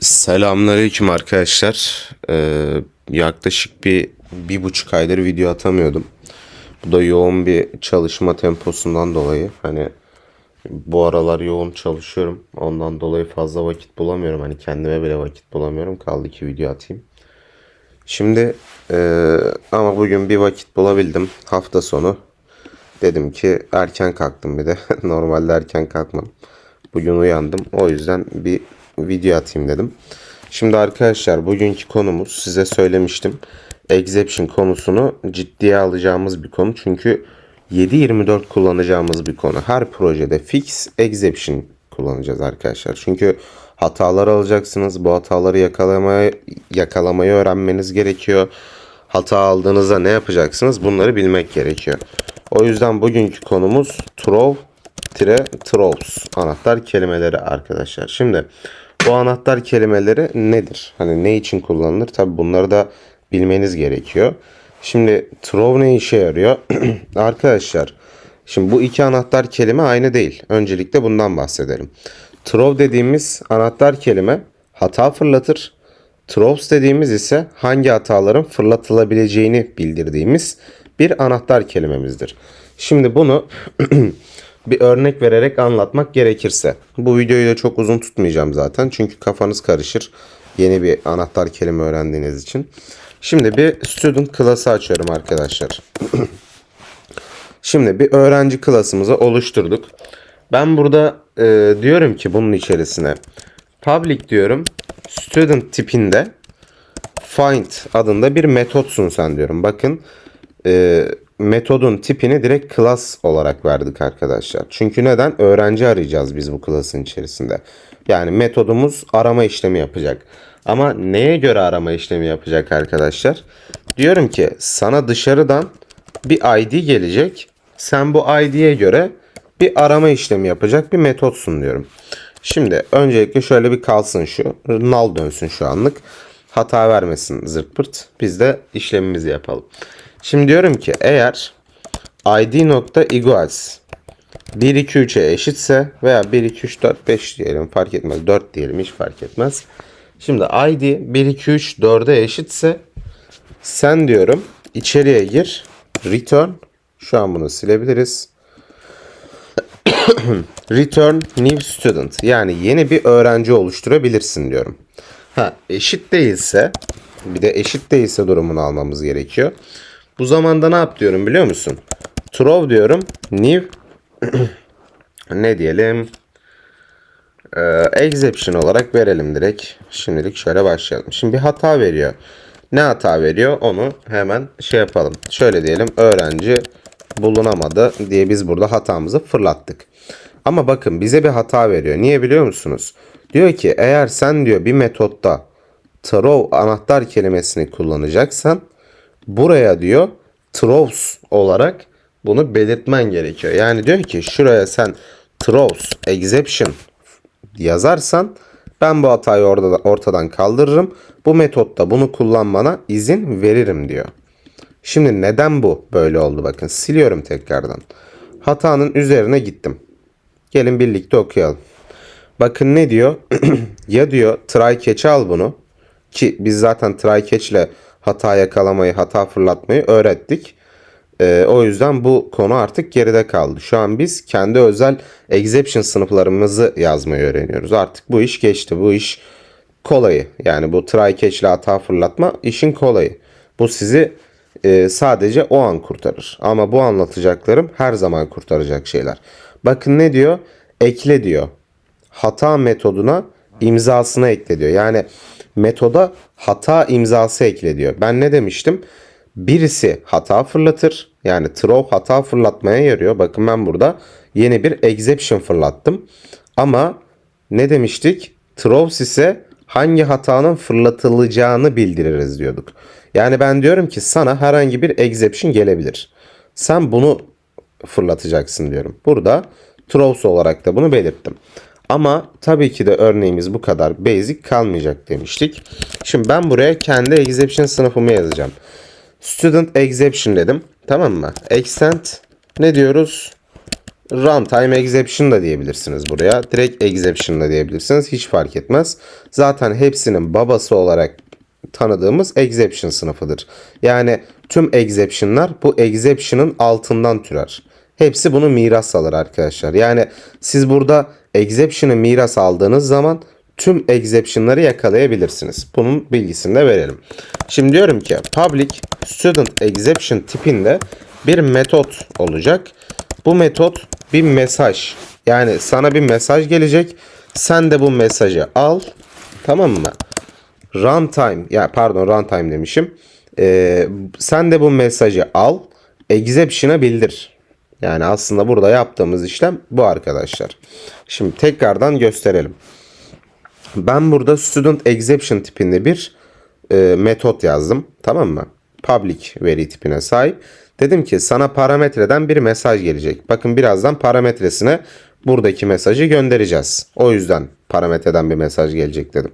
Selamünaleyküm arkadaşlar. Ee, yaklaşık bir bir buçuk aydır video atamıyordum. Bu da yoğun bir çalışma temposundan dolayı. Hani bu aralar yoğun çalışıyorum. Ondan dolayı fazla vakit bulamıyorum. Hani kendime bile vakit bulamıyorum. Kaldı ki video atayım. Şimdi ee, ama bugün bir vakit bulabildim. Hafta sonu. Dedim ki erken kalktım bir de. Normalde erken kalkmam. Bugün uyandım. O yüzden bir video atayım dedim. Şimdi arkadaşlar bugünkü konumuz size söylemiştim. Exception konusunu ciddiye alacağımız bir konu. Çünkü 7-24 kullanacağımız bir konu. Her projede fix exception kullanacağız arkadaşlar. Çünkü hatalar alacaksınız. Bu hataları yakalamaya, yakalamayı öğrenmeniz gerekiyor. Hata aldığınızda ne yapacaksınız? Bunları bilmek gerekiyor. O yüzden bugünkü konumuz throw tire throws anahtar kelimeleri arkadaşlar. Şimdi bu anahtar kelimeleri nedir? Hani ne için kullanılır? Tabi bunları da bilmeniz gerekiyor. Şimdi throw ne işe yarıyor? arkadaşlar şimdi bu iki anahtar kelime aynı değil. Öncelikle bundan bahsedelim. Throw dediğimiz anahtar kelime hata fırlatır. Throws dediğimiz ise hangi hataların fırlatılabileceğini bildirdiğimiz bir anahtar kelimemizdir. Şimdi bunu bir örnek vererek anlatmak gerekirse. Bu videoyu da çok uzun tutmayacağım zaten. Çünkü kafanız karışır. Yeni bir anahtar kelime öğrendiğiniz için. Şimdi bir student klası açıyorum arkadaşlar. Şimdi bir öğrenci klasımızı oluşturduk. Ben burada e, diyorum ki bunun içerisine public diyorum. Student tipinde find adında bir metotsun sen diyorum. Bakın e, metodun tipini direkt class olarak verdik arkadaşlar. Çünkü neden? Öğrenci arayacağız biz bu class'ın içerisinde. Yani metodumuz arama işlemi yapacak. Ama neye göre arama işlemi yapacak arkadaşlar? Diyorum ki sana dışarıdan bir ID gelecek. Sen bu ID'ye göre bir arama işlemi yapacak bir metotsun diyorum. Şimdi öncelikle şöyle bir kalsın şu. Null dönsün şu anlık. Hata vermesin zırt pırt. Biz de işlemimizi yapalım. Şimdi diyorum ki eğer id nokta equals 1 2 3'e eşitse veya 1 2 3 4 5 diyelim fark etmez 4 diyelim hiç fark etmez. Şimdi id 1 2 3 4'e eşitse sen diyorum içeriye gir return şu an bunu silebiliriz. return new student yani yeni bir öğrenci oluşturabilirsin diyorum. Ha eşit değilse bir de eşit değilse durumunu almamız gerekiyor. Bu zamanda ne yap diyorum biliyor musun? Throw diyorum. New ne diyelim? Ee, exception olarak verelim direkt. Şimdilik şöyle başlayalım. Şimdi bir hata veriyor. Ne hata veriyor? Onu hemen şey yapalım. Şöyle diyelim. Öğrenci bulunamadı diye biz burada hatamızı fırlattık. Ama bakın bize bir hata veriyor. Niye biliyor musunuz? Diyor ki eğer sen diyor bir metotta throw anahtar kelimesini kullanacaksan buraya diyor throws olarak bunu belirtmen gerekiyor. Yani diyor ki şuraya sen throws exception yazarsan ben bu hatayı orada ortadan kaldırırım. Bu metotta bunu kullanmana izin veririm diyor. Şimdi neden bu böyle oldu bakın. Siliyorum tekrardan. Hatanın üzerine gittim. Gelin birlikte okuyalım. Bakın ne diyor? ya diyor try catch al bunu. Ki biz zaten try catch ile hata yakalamayı, hata fırlatmayı öğrettik. Ee, o yüzden bu konu artık geride kaldı. Şu an biz kendi özel exception sınıflarımızı yazmayı öğreniyoruz. Artık bu iş geçti. Bu iş kolayı. Yani bu try catch ile hata fırlatma işin kolayı. Bu sizi e, sadece o an kurtarır. Ama bu anlatacaklarım her zaman kurtaracak şeyler. Bakın ne diyor? Ekle diyor. Hata metoduna imzasını ekle diyor. Yani metoda hata imzası ekle. Ben ne demiştim? Birisi hata fırlatır. Yani throw hata fırlatmaya yarıyor. Bakın ben burada yeni bir exception fırlattım. Ama ne demiştik? Throws ise hangi hatanın fırlatılacağını bildiririz diyorduk. Yani ben diyorum ki sana herhangi bir exception gelebilir. Sen bunu fırlatacaksın diyorum. Burada throws olarak da bunu belirttim. Ama tabii ki de örneğimiz bu kadar basic kalmayacak demiştik. Şimdi ben buraya kendi exception sınıfımı yazacağım. Student exception dedim. Tamam mı? Extend ne diyoruz? runtime exception da diyebilirsiniz buraya. Direkt exception da diyebilirsiniz. Hiç fark etmez. Zaten hepsinin babası olarak tanıdığımız exception sınıfıdır. Yani tüm exception'lar bu exception'ın altından türer. Hepsi bunu miras alır arkadaşlar. Yani siz burada exception'ı miras aldığınız zaman tüm exception'ları yakalayabilirsiniz. Bunun bilgisini de verelim. Şimdi diyorum ki public student exception tipinde bir metot olacak. Bu metot bir mesaj. Yani sana bir mesaj gelecek. Sen de bu mesajı al. Tamam mı? runtime ya pardon runtime demişim. Ee, sen de bu mesajı al. Exception'a bildir. Yani aslında burada yaptığımız işlem bu arkadaşlar. Şimdi tekrardan gösterelim. Ben burada student exception tipinde bir e, metot yazdım. Tamam mı? Public veri tipine sahip. Dedim ki sana parametreden bir mesaj gelecek. Bakın birazdan parametresine buradaki mesajı göndereceğiz. O yüzden parametreden bir mesaj gelecek dedim.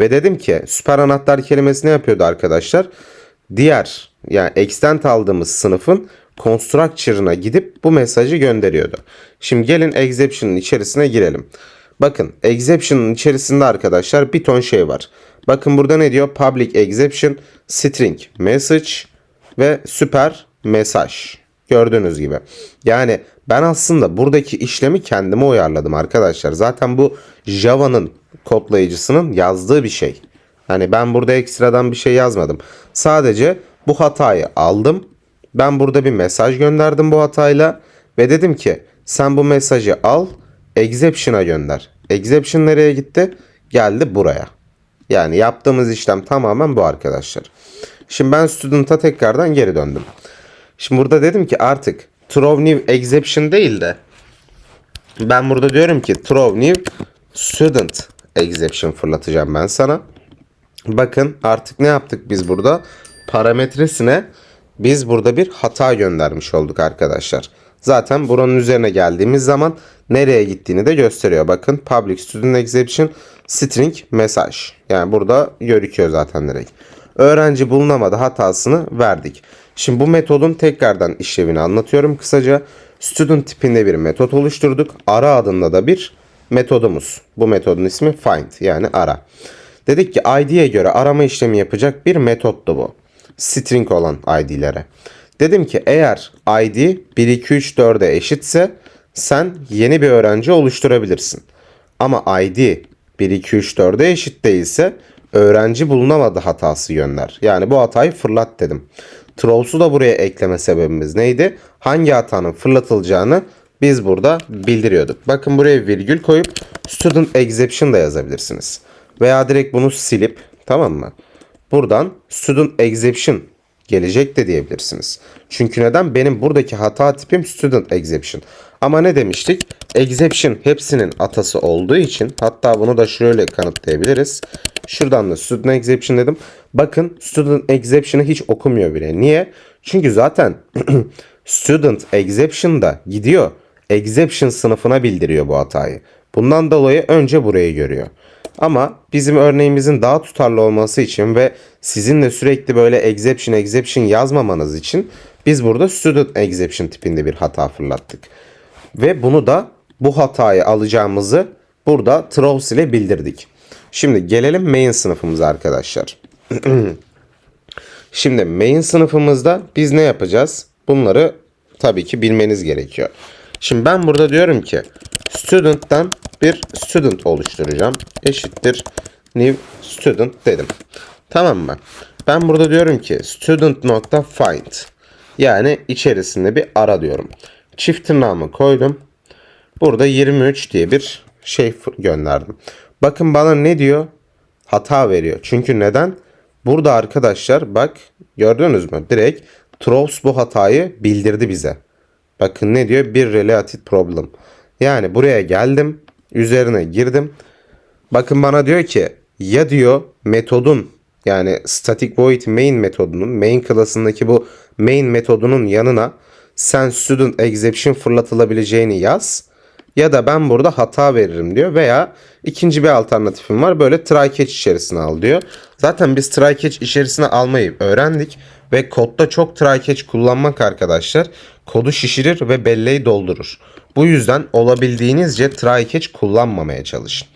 Ve dedim ki süper anahtar kelimesi ne yapıyordu arkadaşlar? Diğer yani extent aldığımız sınıfın constructor'ına gidip bu mesajı gönderiyordu. Şimdi gelin exception'ın içerisine girelim. Bakın exception'ın içerisinde arkadaşlar bir ton şey var. Bakın burada ne diyor? Public exception, string message ve süper mesaj. Gördüğünüz gibi. Yani ben aslında buradaki işlemi kendime uyarladım arkadaşlar. Zaten bu Java'nın kodlayıcısının yazdığı bir şey. Yani ben burada ekstradan bir şey yazmadım. Sadece bu hatayı aldım. Ben burada bir mesaj gönderdim bu hatayla ve dedim ki sen bu mesajı al exception'a gönder. Exception nereye gitti? Geldi buraya. Yani yaptığımız işlem tamamen bu arkadaşlar. Şimdi ben student'a tekrardan geri döndüm. Şimdi burada dedim ki artık throw new exception değil de ben burada diyorum ki throw new student exception fırlatacağım ben sana. Bakın artık ne yaptık biz burada? Parametresine biz burada bir hata göndermiş olduk arkadaşlar. Zaten buranın üzerine geldiğimiz zaman nereye gittiğini de gösteriyor. Bakın public student exception string mesaj. Yani burada görüküyor zaten direkt. Öğrenci bulunamadı hatasını verdik. Şimdi bu metodun tekrardan işlevini anlatıyorum kısaca. Student tipinde bir metot oluşturduk. Ara adında da bir metodumuz. Bu metodun ismi find yani ara. Dedik ki id'ye göre arama işlemi yapacak bir metottu bu. String olan id'lere. Dedim ki eğer id 1 2 3 4'e eşitse sen yeni bir öğrenci oluşturabilirsin. Ama id 1 2 3 4'e eşit değilse öğrenci bulunamadı hatası gönder. Yani bu hatayı fırlat dedim. Trolls'u da buraya ekleme sebebimiz neydi? Hangi hatanın fırlatılacağını biz burada bildiriyorduk. Bakın buraya virgül koyup student exception da yazabilirsiniz. Veya direkt bunu silip tamam mı? Buradan student exception gelecek de diyebilirsiniz. Çünkü neden? Benim buradaki hata tipim student exception. Ama ne demiştik? Exception hepsinin atası olduğu için hatta bunu da şöyle kanıtlayabiliriz. Şuradan da student exception dedim. Bakın student exception'ı hiç okumuyor bile. Niye? Çünkü zaten student exception'da gidiyor. Exception sınıfına bildiriyor bu hatayı. Bundan dolayı önce burayı görüyor. Ama bizim örneğimizin daha tutarlı olması için ve sizin de sürekli böyle exception exception yazmamanız için biz burada student exception tipinde bir hata fırlattık. Ve bunu da bu hatayı alacağımızı burada throws ile bildirdik. Şimdi gelelim main sınıfımıza arkadaşlar. Şimdi main sınıfımızda biz ne yapacağız? Bunları tabii ki bilmeniz gerekiyor. Şimdi ben burada diyorum ki student'tan bir student oluşturacağım. Eşittir new student dedim. Tamam mı? Ben burada diyorum ki student nokta find yani içerisinde bir ara diyorum. Çift tırnağımı koydum. Burada 23 diye bir şey gönderdim. Bakın bana ne diyor? Hata veriyor. Çünkü neden? Burada arkadaşlar bak gördünüz mü? Direkt Troves bu hatayı bildirdi bize. Bakın ne diyor? Bir related problem. Yani buraya geldim. Üzerine girdim. Bakın bana diyor ki ya diyor metodun yani static void main metodunun main klasındaki bu main metodunun yanına sen student exception fırlatılabileceğini yaz ya da ben burada hata veririm diyor veya ikinci bir alternatifim var böyle try catch içerisine al diyor. Zaten biz try catch içerisine almayı öğrendik ve kodda çok try catch kullanmak arkadaşlar kodu şişirir ve belleği doldurur. Bu yüzden olabildiğinizce try catch kullanmamaya çalışın.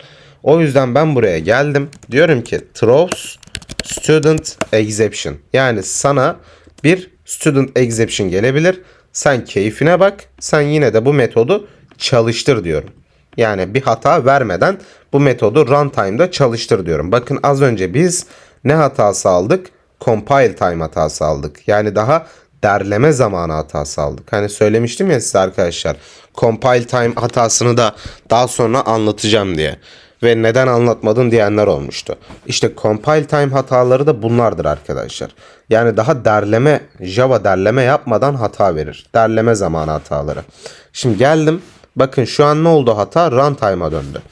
O yüzden ben buraya geldim. Diyorum ki throws student exception. Yani sana bir student exception gelebilir. Sen keyfine bak. Sen yine de bu metodu çalıştır diyorum. Yani bir hata vermeden bu metodu runtime'da çalıştır diyorum. Bakın az önce biz ne hatası aldık? Compile time hatası aldık. Yani daha derleme zamanı hatası aldık. Hani söylemiştim ya size arkadaşlar. Compile time hatasını da daha sonra anlatacağım diye. Ve neden anlatmadın diyenler olmuştu. İşte compile time hataları da bunlardır arkadaşlar. Yani daha derleme, Java derleme yapmadan hata verir. Derleme zamanı hataları. Şimdi geldim. Bakın şu an ne oldu hata? Runtime'a döndü.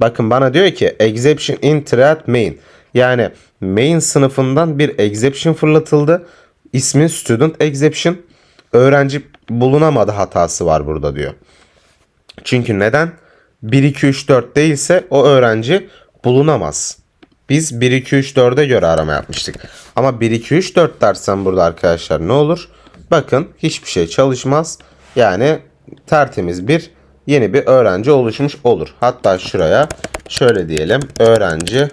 Bakın bana diyor ki exception in thread main. Yani main sınıfından bir exception fırlatıldı. İsmi student exception. Öğrenci bulunamadı hatası var burada diyor. Çünkü neden? 1 2 3 4 değilse o öğrenci bulunamaz. Biz 1 2 3 4'e göre arama yapmıştık. Ama 1 2 3 4 dersen burada arkadaşlar ne olur? Bakın hiçbir şey çalışmaz. Yani tertemiz bir yeni bir öğrenci oluşmuş olur. Hatta şuraya şöyle diyelim. Öğrenci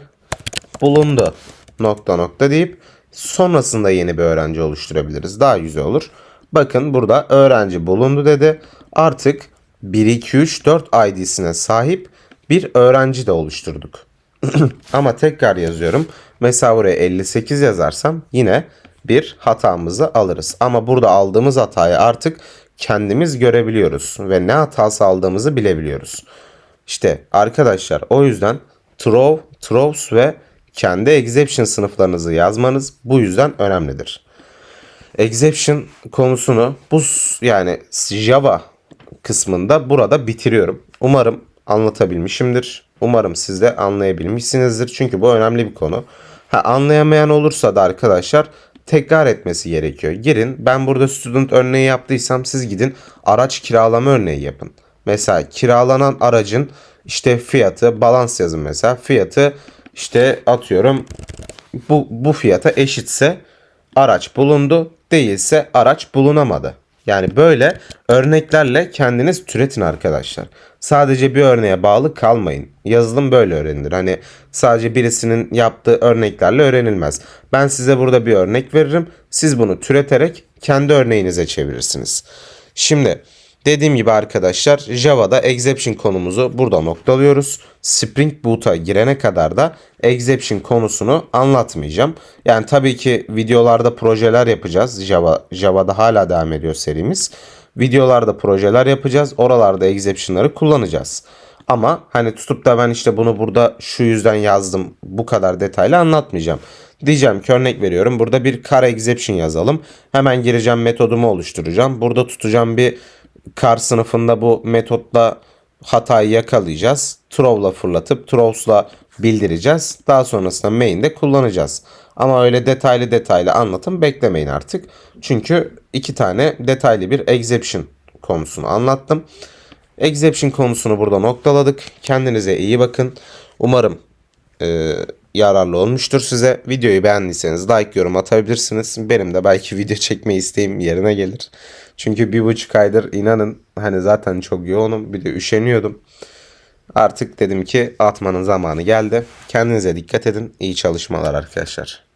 bulundu. Nokta nokta deyip sonrasında yeni bir öğrenci oluşturabiliriz. Daha güzel olur. Bakın burada öğrenci bulundu dedi. Artık 1 2 3 4 ID'sine sahip bir öğrenci de oluşturduk. Ama tekrar yazıyorum. Mesela buraya 58 yazarsam yine bir hatamızı alırız. Ama burada aldığımız hatayı artık kendimiz görebiliyoruz ve ne hatası aldığımızı bilebiliyoruz. İşte arkadaşlar o yüzden throw, throws ve kendi exception sınıflarınızı yazmanız bu yüzden önemlidir. Exception konusunu bu yani Java kısmında burada bitiriyorum. Umarım anlatabilmişimdir. Umarım siz de anlayabilmişsinizdir. Çünkü bu önemli bir konu. Ha, anlayamayan olursa da arkadaşlar tekrar etmesi gerekiyor. Girin ben burada student örneği yaptıysam siz gidin araç kiralama örneği yapın. Mesela kiralanan aracın işte fiyatı balans yazın mesela. Fiyatı işte atıyorum bu, bu fiyata eşitse araç bulundu değilse araç bulunamadı. Yani böyle örneklerle kendiniz türetin arkadaşlar. Sadece bir örneğe bağlı kalmayın. Yazılım böyle öğrenilir. Hani sadece birisinin yaptığı örneklerle öğrenilmez. Ben size burada bir örnek veririm. Siz bunu türeterek kendi örneğinize çevirirsiniz. Şimdi Dediğim gibi arkadaşlar Java'da exception konumuzu burada noktalıyoruz. Spring Boot'a girene kadar da exception konusunu anlatmayacağım. Yani tabii ki videolarda projeler yapacağız. Java Java'da hala devam ediyor serimiz. Videolarda projeler yapacağız. Oralarda exception'ları kullanacağız. Ama hani tutup da ben işte bunu burada şu yüzden yazdım bu kadar detaylı anlatmayacağım. Diyeceğim ki örnek veriyorum. Burada bir car exception yazalım. Hemen gireceğim metodumu oluşturacağım. Burada tutacağım bir kar sınıfında bu metotla hatayı yakalayacağız. Throw'la fırlatıp throws'la bildireceğiz. Daha sonrasında main'de kullanacağız. Ama öyle detaylı detaylı anlatım beklemeyin artık. Çünkü iki tane detaylı bir exception konusunu anlattım. Exception konusunu burada noktaladık. Kendinize iyi bakın. Umarım e, yararlı olmuştur size. Videoyu beğendiyseniz like yorum atabilirsiniz. Benim de belki video çekme isteğim yerine gelir. Çünkü bir buçuk aydır inanın hani zaten çok yoğunum. Bir de üşeniyordum. Artık dedim ki atmanın zamanı geldi. Kendinize dikkat edin. İyi çalışmalar arkadaşlar.